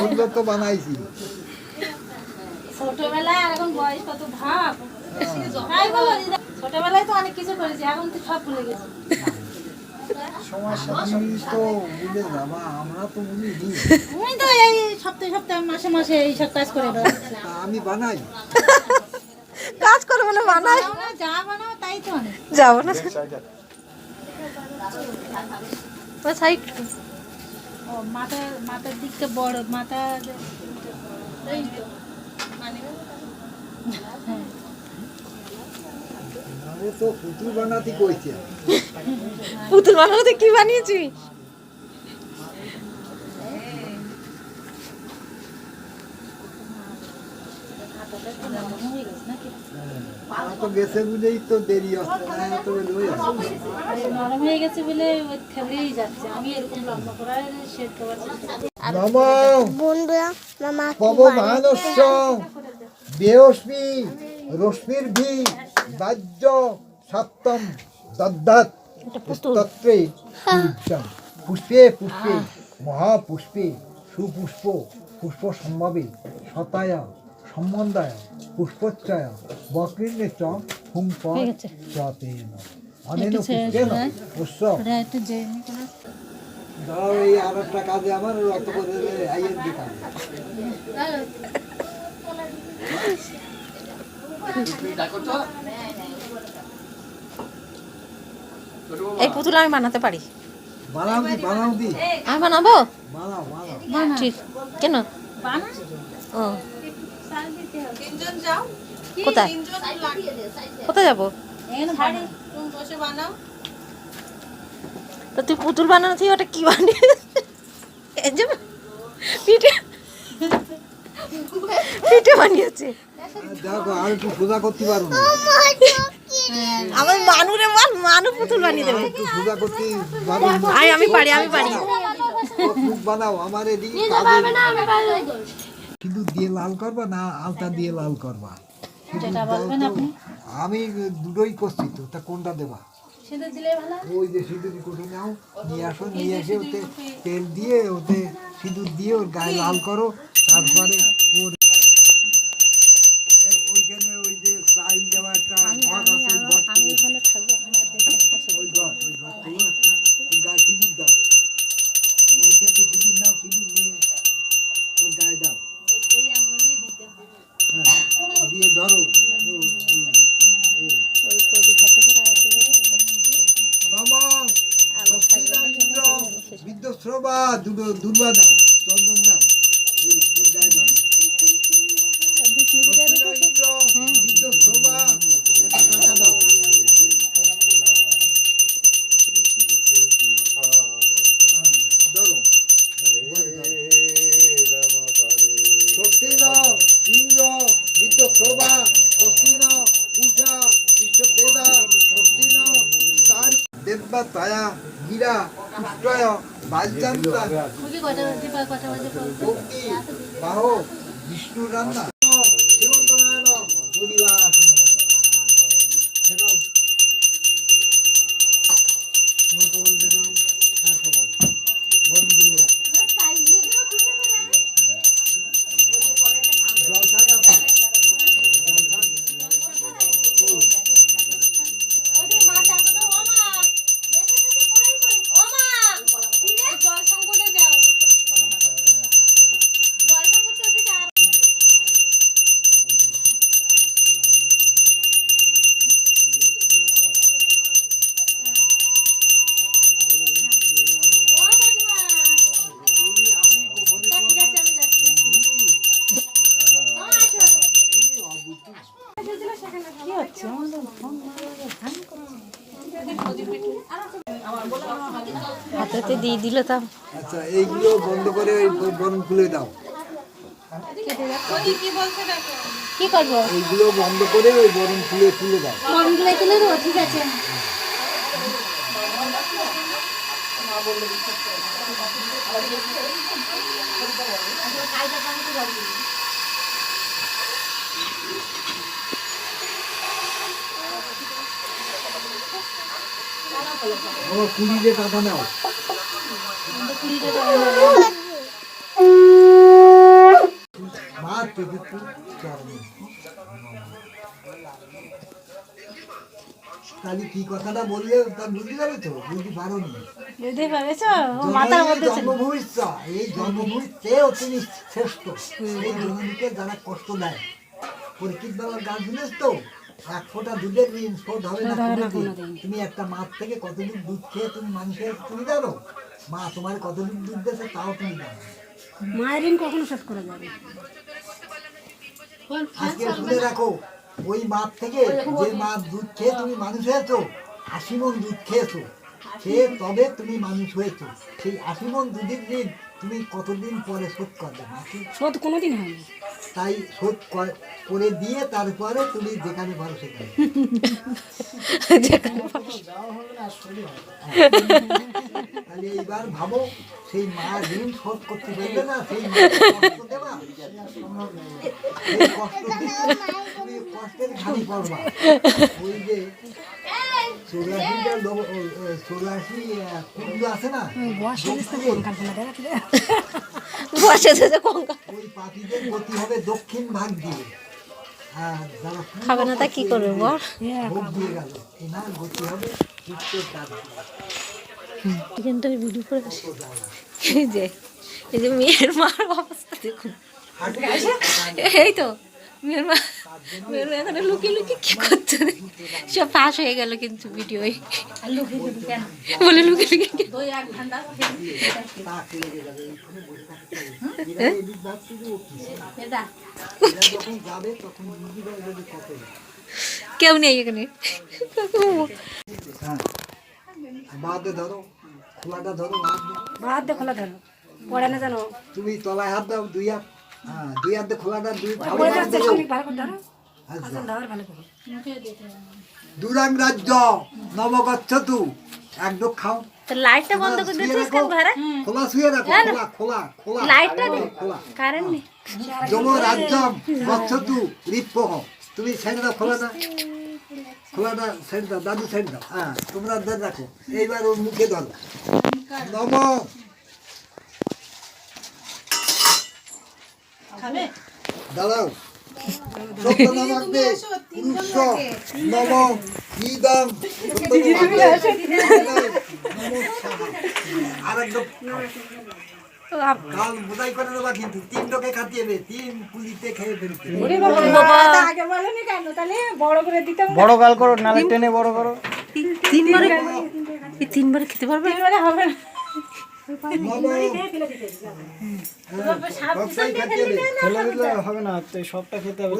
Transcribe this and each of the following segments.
বলল তো বানাইছি। ছোটবেলায় আর এখন বয়স কত ভাব। তাই বলো দিদা, ছোটবেলায় তো অনেক কিছু করেছি এখন তো সব ভুলে গেছি। সমস্যা জিনিস তো বুঝে যাবা আমরা তো বুঝিনি তুমি তো এই সপ্তাহে সপ্তাহে মাসে মাসে এইসব কাজ করে আমি বানাই। কাজ করে মানে বানাই? যা বানাও তাই তো যাব না। সাইড। ও মাথার মাথার দিকটা বড় মাথা এই তো, মানে। আরে তো পুতুল বানাতে কইছে পুতুল বানাতে কি বানিয়েছি হয়ে গেছে নাকি? আমার তো গেছে বুঝেই তো দেরি হচ্ছে না তো লই নরম হয়ে গেছে বলে ওই যাচ্ছে। আমি এরকম লম্বা করে শেড করার চেষ্টা বন্ধুরা মামা পব মানস্য বেয়স্মি রশ্মির ভি বাজ্য সপ্তম দদ্দাত। পুষ্পে পুষ্পে মহাপুষ্পে সুপুষ্প পুষ্প সম্ভাবে শতায়া সম্বন্ধায় পুষ্পচ্ছায়া বক্রিন্নে চ হুম পুষ্পেন দাও এই আর একটা কাজে আমার রত করে এই পুতুল আমি বানাতে পারি। আমি বানাবো? ঠিক। কেন? বানা। ও। কোথায়? কোথায় যাব? তো তুই পুতুল বানানো তুই ওটা কি বানিয়ে পিঠে। পিঠে বানিয়েছে। দেখো আর একটু সোজা করতে পারো না। আমার মানুরে বল মানু পুতুল বানিয়ে দেবে। সোজা করতে আমি পারি আমি পারি। বানাও আমার এদিকে কিন্তু দিয়ে লাল করবা না আলতা দিয়ে লাল করবা? যেটা বলবেন আপনি। আমি দুটোই করছি তো তা কোনটা দেবা? ওই যে সিঁদুর কোটে নাও নিয়ে আসো নিয়ে এসে ওতে তেল দিয়ে ওতে সিঁদুর দিয়ে ওর গায়ে লাল করো তারপরে ওর ধরো দুর্বা দাও। চন্দন বিষ্ণু রান্না। কি হচ্ছে আমাদের হাতে দিয়ে দিল তা আচ্ছা এইগুলো বন্ধ করে ওই গরম খুলে দাও। কি করব? এইগুলো বন্ধ করে ওই গরম খুলে তুলে দাও। গরম তুলে তুলে দেবো ঠিক আছে। আমার কুড়ি যে টাকা নাও। তাহলে কি কথাটা বললে তা বুঝতে পারো তো? বুঝতে পারো নি বুঝতে পেরেছ? মাথার মধ্যে ছিল এই জন্মভূমির চেয়েও তিনি শ্রেষ্ঠ এই যারা কষ্ট দেয়। পরীক্ষিত বাবার গান শুনেছ তো? এক ফোঁটা দুধের ঋণ শোধ হবে না কোনোদিন। তুমি একটা মাছ থেকে কতদিন দুধ খেয়ে তুমি মানুষের তুমি জানো মা তোমার কতদিন দুধ দিয়েছে তাও তুমি জানো মায়ের ঋণ কখনো শোধ করা যাবে আজকে শুনে রাখো ওই মাছ থেকে যে মাছ দুধ খেয়ে তুমি মানুষ হয়েছো আশি মন দুধ খেয়েছো খেয়ে তবে তুমি মানুষ হয়েছো। সেই আশি মন দুধের ঋণ তুমি কতদিন পরে শোধ করবে? শোধ কোনোদিন হয়নি। তাই শোধ করে দিয়ে তারপরে তুমি যেখানে পারো সেখানে। তাহলে এইবার ভাবো সেই মা ঋণ শোধ করতে পারবে না সেই কষ্ট দেবা? কষ্টের ঘানি পড়বা ওই যে খাবে না তা কি করবে তার এখানটার ভিডিও করে আসি। এই যে এই যে মেয়ের মার অবস্থা দেখুন। এই তো। মেয়ের মা মেয়ের মা এখানে লুকিয়ে লুকিয়ে কি করছে সব পাস হয়ে গেল কিন্তু ভিডিও বলে লুকিয়ে লুকিয়ে দই এক ঘণ্টা তাক লেগে যাবে এইখানে বসে থাকতে হবে। এরা এদিক ভাবছে যে ও কি? এটা এরা যখন যাবে তখন বুঝবে যে কত কেউ নেই এখানে হ্যাঁ ধরো খোলাটা ধরো দাও। খোলা ধরো পড়ে না জানো তুমি তলায় হাত দাও দুই হাত হ্যাঁ দুই হাতে খোলাটা দুই আচ্ছা। করে। দুরাং রাজ্য নবগচ্ছতু। একদম খাও। লাইটটা বন্ধ করে দিয়েছিস কেন ভাড়া? খোলা শুয়ে রাখো খোলা খোলা খোলা। লাইটটা দে। খোলা। কারেন্ট নেই। যম রাজ্যম গচ্ছতু রিপ্পহ। তুমি ছেড়ে দাও খোলাটা খোলাটা ছেড়ে দাও দাদু ছেড়ে দাও হ্যাঁ তোমরা ধরে রাখো। এইবার ওর মুখে ধরো। নম খাবে দাঁড়াও সত্য নমকে পুরুষ নম ইদম আর একদম কাল বোঝাই করে দেবা কিন্তু তিন লোকে খাটিয়ে দেবে তিন পুলিতে খেয়ে ফেলতে আগে বলেনি কেন তাহলে বড় করে দিতাম বড় গাল করো নালে টেনে বড় করো। তিনবারে খেতে পারবে? হবে না। হবে না সবটা খেতে হবে।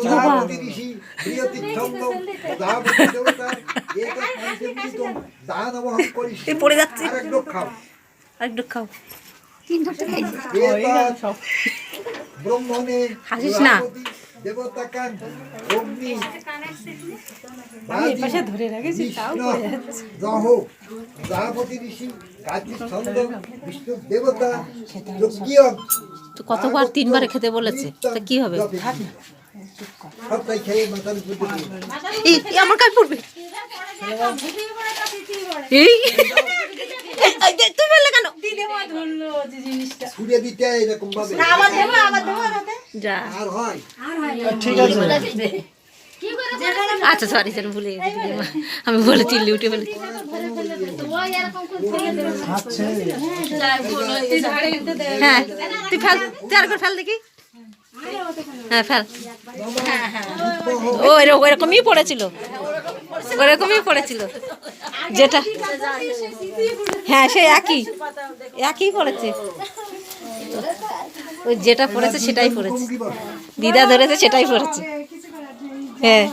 এই পড়ে যাচ্ছে। আর খাও। আরেকটু খাও। ব্রহ্মণে হাসিস না। প্রজাপতি দেবতাকান অগ্নি পাশে ধরে রেখেছি তাও রহ প্রজাপতি ঋষি গায়ত্রী ছন্দ বিষ্ণু দেবতা যজ্ঞ তো কতবার তিনবার খেতে বলেছে? তা কি হবে? আমার কাজ পড়বে। এই এই, এই, দে, তুই বললে কেন ছুঁড়ে দিতে এরকম ভাবে যা। আর হয়। ঠিক আছে। আচ্ছা সরি স্যার ভুলে গেছি আমি বলে চিল্লি উঠে বলে হ্যাঁ তুই ফেল তুই আর করে ফেল দেখি। হ্যাঁ ফেল। ও এরকমই পড়েছিল। ওরকমই পড়েছিল। যেটা হ্যাঁ সে একই। একই পড়েছে। ওই যেটা পড়েছে সেটাই পড়েছে। দিদা ধরেছে সেটাই পড়েছে। হ্যাঁ।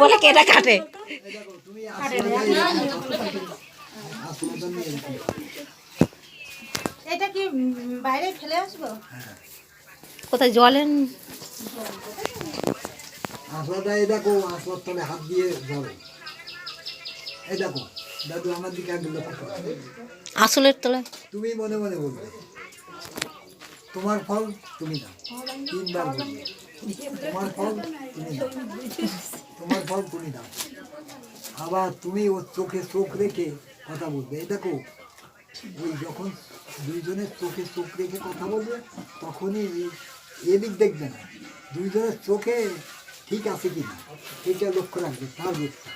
বলে কেটা কাটে এটা কি বাইরে ফেলে আসব? কোথায় জলেন আসলাটা এই দেখো আসলার তলে হাত দিয়ে ধরো এই দেখো দাদু আমার দিকে একদম। আসলের তলায়? তুমি মনে মনে বলবে তোমার ফল তুমি নাও তিনবার বলবে। তোমার ফল তুমি তোমার ফল তুমি নাও আবার তুমি ওর চোখে চোখ রেখে কথা বলবে। এই দেখো ওই যখন দুইজনের চোখে চোখ রেখে কথা বলবে তখনই এদিক দেখবে না। দুইজনের চোখে ঠিক আছে কি না এটা লক্ষ্য রাখবে তার দেখবে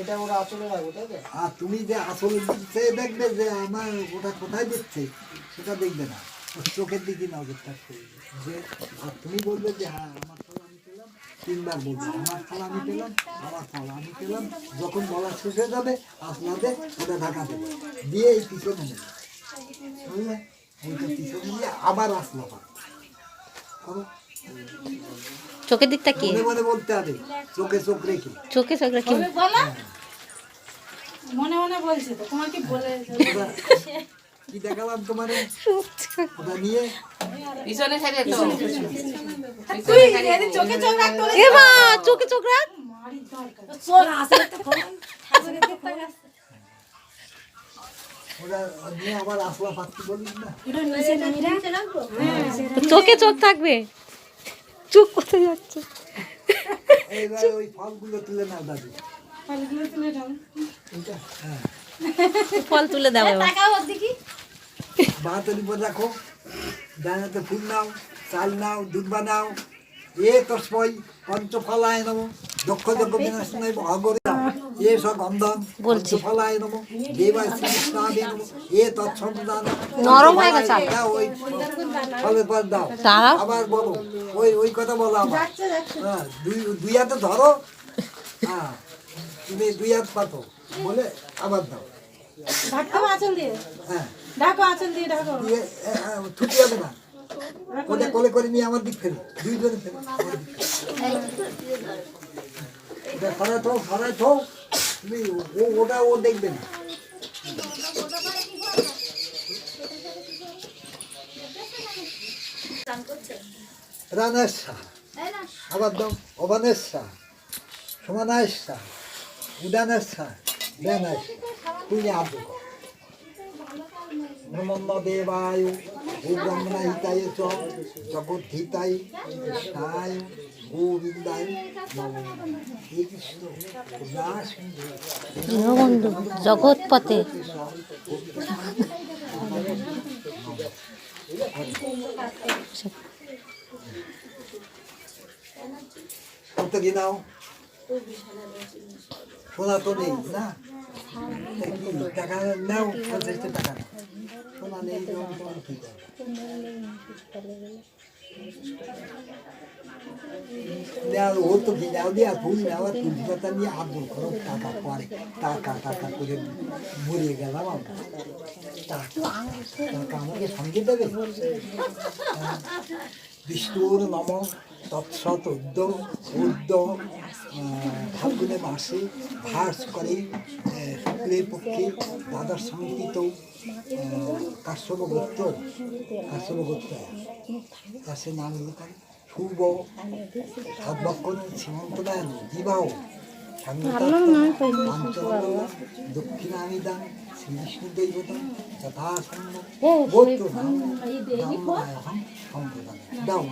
এটা ওরা আচলে রাখব তাই তো? আর তুমি যে আসলে সে দেখবে যে আমার ওটা কোথায় দিচ্ছে সেটা দেখবে না। চোখের দিকে নজর থাকবে যে আর তুমি বলবে যে হ্যাঁ আমার তিনবার বলবে আমার ফল আমি পেলাম আমার ফল আমি পেলাম। যখন বলা শেষ হয়ে যাবে আপনাদের ওটা ঢাকা দেবে দিয়ে এই পিছনে নেবে। বুঝলে ওইটা পিছনে নিয়ে আবার আসলা। চোখের দিকটা কি? মনে মনে বলতে হবে চোখে চোখ রেখে। চোখে চোখ রাখি। মনে মনে বলছে তো তোমার কি বলে? কি দেখালাম তোমার? ওটা নিয়ে? তুই চোখে চোখ মা চোখে চোখ রাখ। চোখে চোখ থাকবে। চুপ কোথায় যাচ্ছে। ওই ফলগুলো তুলে নাও দাদু। ফলগুলো তুলে নাও। হ্যাঁ। ফল তুলে দাও। এবার টাকাও ওর দিকে। বাহাতের উপর রাখো। ডানাতে ফুল নাও চাল নাও দুধ বানাও। এ তস্মৈ পঞ্চফলায় নম। দক্ষ যজ্ঞ বিনাশনায় ভগরে এ স গন্ধম বলছি। পঞ্চফলায় নম। দেবায় শ্রীকৃষ্ণাদে নম। এ তৎসন্তান নরম হয়ে গেছে। ওই ফলের পর দাও। আবার বলো ওই ওই কথা বলো আবার। হ্যাঁ দুই দুই হাতে ধরো। হ্যাঁ তুমি দুই হাত পাতো। বলে আবার দাও। দিয়ে? হ্যাঁ। ঢাকো করে নিয়ে আমার দিক তুমি ও, ওটা ও দেখবে না। রানের শাহ। আবার শাহ। শাহ। উদানের শাহ। শাহ তুমি ব্রহ্মণ্য দেবায় ও ব্রহ্মণ হিতায় চ জগৎ হিতায় কৃষ্ণায় গোবিন্দায় দীনবন্ধু জগৎপথে। কত কি নাও। সোনা তো নেই না? টাকা নাও পঞ্চাশটা টাকা ও তো কি নাও দিয়ে ফুল নেওয়া তুলসী নিয়ে আদর করো টাকা পরে টাকা টাকা করে মরিয়ে গেলাম আমরা টাকা আমাকে সঙ্গে দেবে। বিষ্ণুর নম তৎসৎ উদ্য উদ্য ফাল্গুনে মাসে ভাস করে শুক্লের পক্ষে দাদার সংহিত কাশ্যপ গোত্র তার সে নাম শুভ সদ্বক্ষণ সীমন্তদায়ন বিবাহ। দক্ষিণামিদান শ্রীবিষ্ণু দৈবতম যথাসন্ন গোত্র নাম ব্রাহ্মণায়হং সম্প্রদান দাও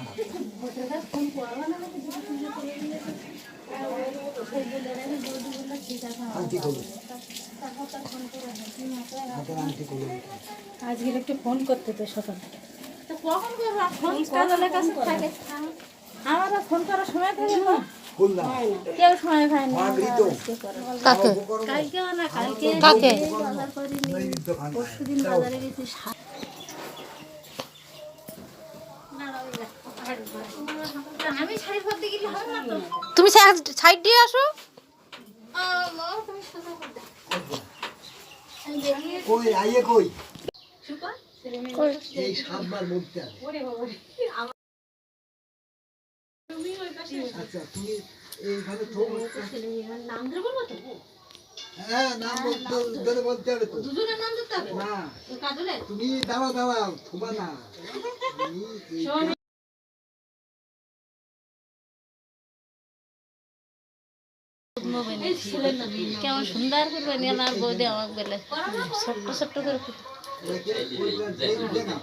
আন্টি করুন হাতের আজকে একটু ফোন করতে তো সকালে কখন করব? ফোন কাজলের কাছে থাকে। আমার ফোন করার সময় থাকে না। কেউ সময় পায় না। কাকে? কালকেও না কালকে কাকে? তুমি সাইড দিয়ে আসো। কই আইয়ে কই? এই সাতবার বলতে হবে। আচ্ছা তুমি এইখানে থো হ্যাঁ নাম বলতে বলতে হবে তো। দুজনের নাম দিতে হবে? না। তুমি দাঁড়াও দাঁড়াও থোবা না। কেমন সুন্দর করবে নিয়ে আর বৌদি আমাকে বলে। ছোট্ট ছোট্ট করে রেখে ওইটা দেখ-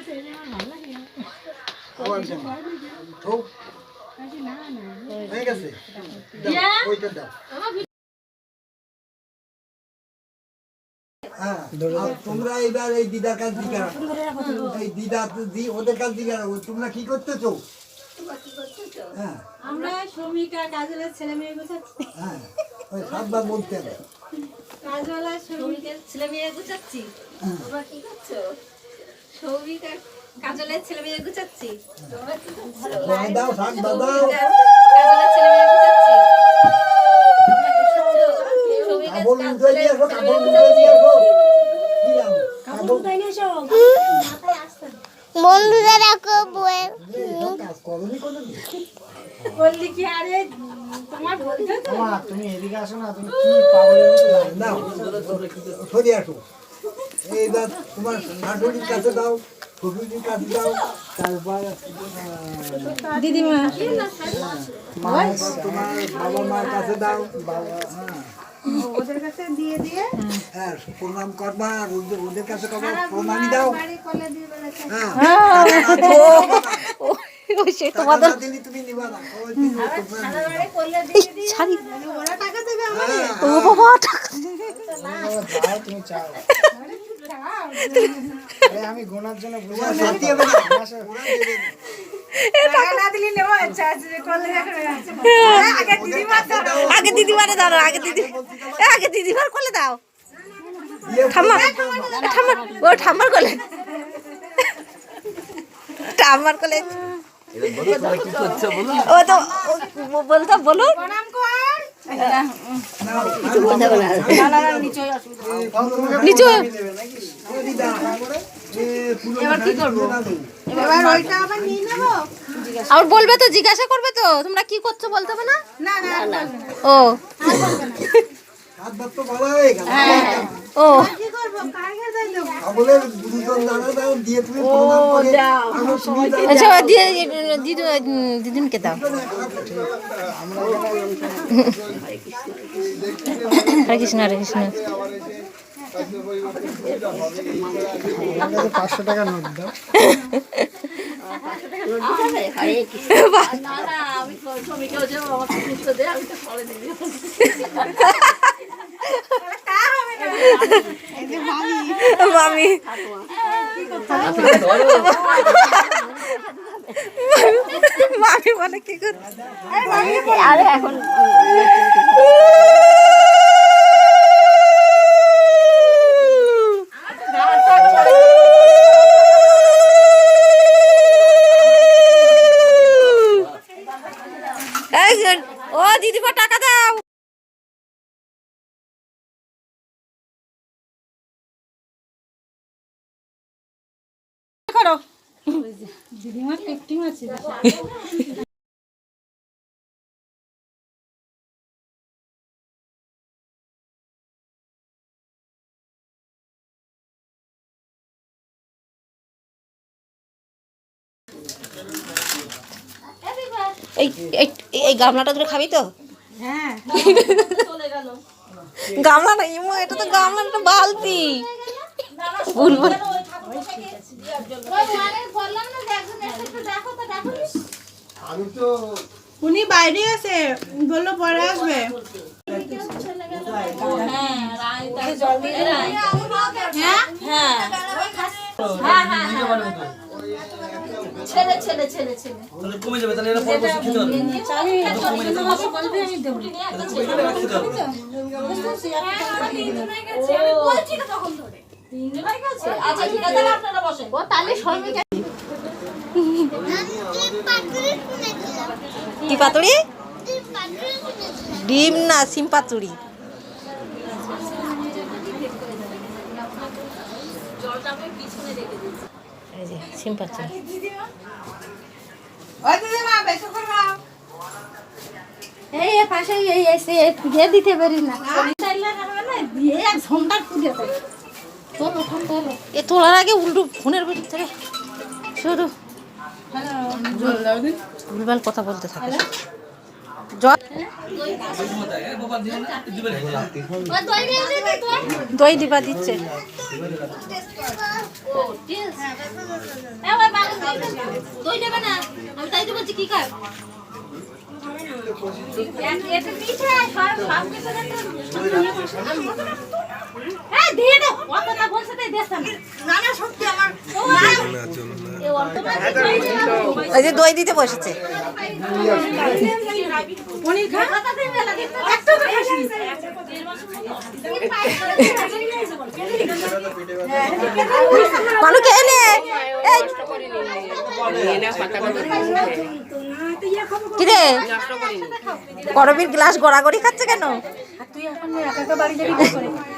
হয়ে গেছে? ওইটা দাও। হ্যাঁ, তোমরা এবার এই দিদার কাছ দিকে এই দিদা দি ওদের কাছ দিকে তোমরা কি করতেছো? হ্যাঁ। আমরা শ্রমিকা কাজলের ছেলে মেয়ে গুছাচ্ছি। হ্যাঁ ওই সাতবার বলতে হবে। কাজওয়ালা শ্রমিকের ছেলে মেয়ে গুছাচ্ছি। তোমরা কি করছ? আর কাজলের ছেলে মেয়ে গুছাচ্ছি। তোমরা কি দাও শাক দাও দাও। কাজলের ছেলে মেয়ে গুছাচ্ছি। তোমরা কি করছ? সৌভিক কাপড় উঠে দিয়ে আসো কাপড় উঠে দিয়ে আসো। কি নাম কাপড় বন্ধুরা রাখো বয়ে এসব কাজ করনি কোনোদিন? বললি কি আরে তোমার বলছো তো? মা তুমি এদিকে আসো না তুমি কি পাগলের মতো লাগে? নাও সরিয়ে আসো। এইবার তোমার শাশুড়ির কাছে দাও। দিদিমা। তোমার বাবা মার কাছে দাও হ্যাঁ ওদের কাছে দিয়ে দিয়ে। হ্যাঁ প্রণাম করবা আর ওদের কাছে করবা প্রণামই দাও সে ও বাবা টাকা। তুমি চাও। আমি গোনার জন্য আচ্ছা আচ্ছা বেড়াচ্ছে আগে দিদিমারে দাও আগে দিদি এ, আগে দিদিমার কোলে দাও দিয়ে ঠাম্মা ঠাম্মা ও ঠাম্মার কোলে ঠাম্মার কোলে ও তো বলতো বলুন নিচু এবার কি করব? এবার ওইটা আবার নিয়ে নেব? আর বলবে তো জিজ্ঞাসা করবে তো তোমরা কি করছ বলতে হবে না? না না। ও। হয়ে। গেল ও কি করব? কাকে দিয়ে দেবো? সকলের দুজন দানা দাও দিয়ে তুমি প্রণাম করে আমার তুমি দাও। আচ্ছা দিদি দিদিনকে দাও। হরে কৃষ্ণ হরে কৃষ্ণ। পাঁচশো টাকা নোট দাও। মামি। মামি বলে কি করছে? আরে এখন দিদিমা টাকা দাও। দিদিমার পেটিং আছে। এই এই- এই গামলাটা ধরে খাবি তো হ্যাঁ গামলা না ইমো এটা তো গামলা এটা বালতি উনি বাইরে আছে বলল পরে আসবে ছেলে ছেলে ছেলে ছেলে। কমে যাবে তাহলে এরা পরে বসে খেতে পারবে। বলবি আমি দেবো। আচ্ছা ঠিক আছে তাহলে আপনারা বসেন। ও তাহলে সবাই কি পাতুড়ি ডিম না সিম পাতুড়ি এই যে সিম এই পাশে এই এসে দিতে পারি না। এ তোলার আগে উল্টো ফোনের ভিতর থেকে। শুরু ভুলভাল কথা বলতে থাকে। দই দিবা দিচ্ছে। কি ওই যে দই দিতে বসেছে। পনির খা। একটু খাসি মানু খেয়ে নে কিরে? করবির গ্লাস গড়াগড়ি খাচ্ছে কেন? তুই এখন একা একা বাড়ি যাবি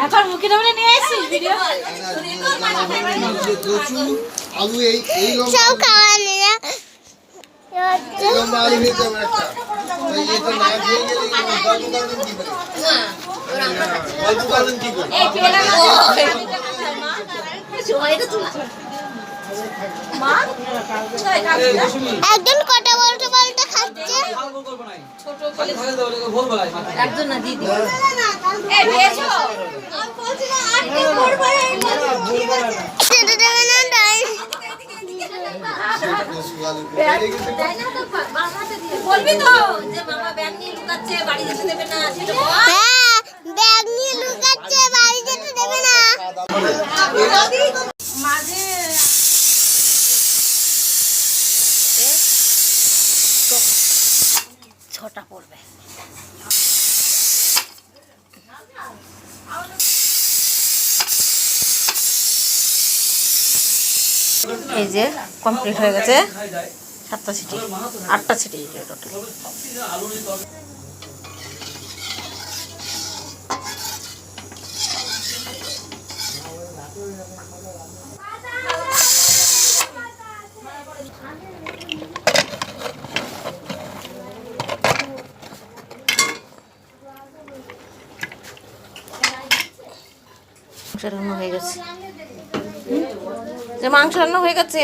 এখন মুখে ধরে নিয়ে এসেছি ভিডিও আলু এই এই লম্বা সব খাওয়া নিয়ে এই লম্বা আলু একটা এটা না খেয়ে গেলে কি করে গল্প করবেন কি করে একজন কটা বলতে বলতে খাচ্ছে? একজন না দিদি? খেতে দেবে না তাই। বলবি তো যে মামা ব্যাগ নিয়ে লুকাচ্ছে বাড়ি যেতে দেবে না সেটা হ্যাঁ ব্যাগ নিয়ে লুকাচ্ছে বাড়ি যেতে দেবে না। ছটা পড়বে। এই যে কমপ্লিট হয়ে গেছে সাতটা সিটি আটটা সিটি টোটাল মাংস রান্না হয়ে গেছে। মাংস রান্না হয়ে গেছে?